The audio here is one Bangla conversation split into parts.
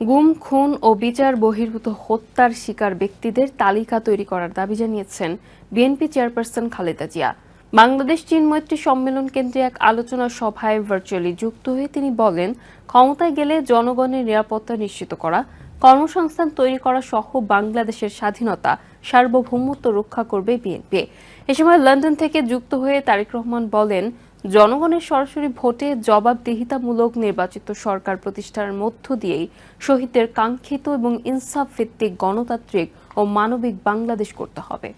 গুম, খুন ও বিচার বহির্ভূত হত্যার শিকার ব্যক্তিদের তালিকা তৈরি করার দাবি জানিয়েছেন বিএনপি চেয়ারপারসন খালেদা জিয়া। বাংলাদেশ চীন মৈত্রী সম্মেলন কেন্দ্রে এক আলোচনা সভায় ভার্চুয়ালি যুক্ত হয়ে তিনি বলেন, ক্ষমতায় গেলে জনগণের নিরাপত্তা নিশ্চিত করা, কর্মসংস্থান তৈরি করা সহ বাংলাদেশের স্বাধীনতা, সার্বভৌমত্ব রক্ষা করবে বিএনপি। এ সময় লন্ডন থেকে যুক্ত হয়ে তারেক রহমান বলেন জনগণের সরাসরি ভোটে জবাবদিহিতামূলক নির্বাচিত সরকার প্রতিষ্ঠার মধ্য দিয়েই শহীদদের কাঙ্ক্ষিত এবং ইনসাফ ভিত্তিক গণতান্ত্রিক ও মানবিক বাংলাদেশ করতে হবে।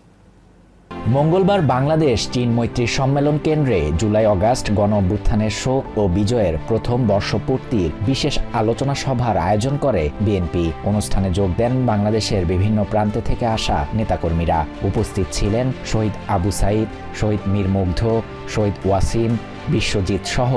মঙ্গলবার বাংলাদেশ চীন মৈত্রী সম্মেলন কেন্দ্রে জুলাই অগাস্ট গণ অভ্যুত্থানের শোক ও বিজয়ের প্রথম বর্ষপূর্তির বিশেষ আলোচনা সভার আয়োজন করে বিএনপি। অনুষ্ঠানে যোগ দেন বাংলাদেশের বিভিন্ন প্রান্তে থেকে আসা নেতাকর্মীরা। উপস্থিত ছিলেন শহীদ আবু সাইদ, শহীদ মীর মুগ্ধ, শহীদ ওয়াসিম বিশ্বজিৎ সহ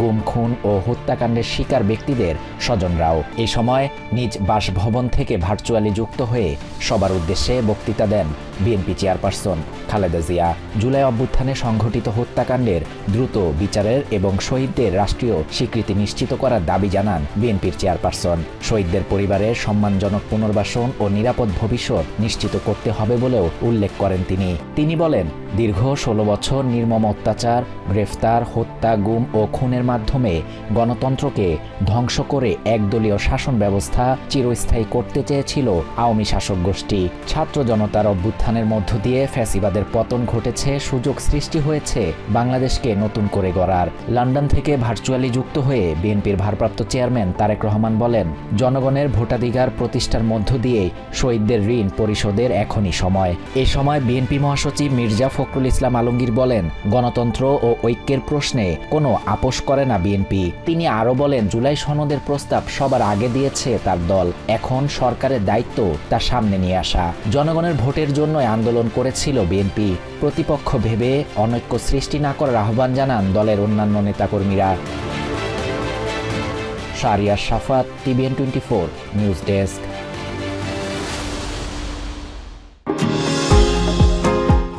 গুম, খুন ও হত্যাকাণ্ডের শিকার ব্যক্তিদের স্বজনরাও। এ সময় নিজ বাসভবন থেকে ভার্চুয়ালি যুক্ত হয়ে সবার উদ্দেশ্যে বক্তৃতা দেন BNP chairperson Khaleda Zia. July অভ্যুত্থানে সংঘটিত হত্যাকাণ্ডের দ্রুত বিচারের এবং শহীদদের রাষ্ট্রীয় স্বীকৃতি নিশ্চিত করার দাবি জানান বিএনপির চেয়ারপারসন। শহীদদের পরিবারের সম্মানজনক পুনর্বাসন ও নিরাপদ ভবিষ্যৎ নিশ্চিত করতে হবে বলেও উল্লেখ করেন তিনি। তিনি বলেন দীর্ঘ ষোলো বছর নির্মম অত্যাচার, গ্রেফতার, হত্যা, গুম ও খুনের মাধ্যমে গণতন্ত্রকে ধ্বংস করে একদলীয় শাসন ব্যবস্থা চিরস্থায়ী করতে চেয়েছিল আওয়ামী শাসক গোষ্ঠী। ছাত্র জনতার অভ্যুত্থানের মধ্য দিয়ে ফ্যাসিবাদের পতন ঘটেছে, সুযোগ সৃষ্টি হয়েছে বাংলাদেশকে নতুন করে গড়ার। লন্ডন থেকে ভার্চুয়ালি যুক্ত হয়ে বিএনপির ভারপ্রাপ্ত চেয়ারম্যান তারেক রহমান বলেন, জনগণের ভোটাধিকার প্রতিষ্ঠার মধ্য দিয়ে শহীদদের ঋণ পরিশোধের এখনই সময়। এ সময় বিএনপি মহাসচিব মির্জা ফখরুল ইসলাম আলমগীর বলেন, গণতন্ত্র ও ঐক্যের প্রশ্নে কোনো আপোষ করে না বিএনপি। তিনি আরও বলেন, জুলাই সনদের প্রস্তাব সবার আগে দিয়েছে তার দল। এখন সরকারের দায়িত্ব তার সামনে নিয়ে আসা। জনগণের ভোটের জন্য আন্দোলন করেছিল বিএনপি। প্রতিপক্ষ ভেবে অনৈক্য সৃষ্টি না করার আহ্বান জানান দলের অন্যান্য নেতাকর্মীরা। Shariar Safat TVN twenty four, news desk.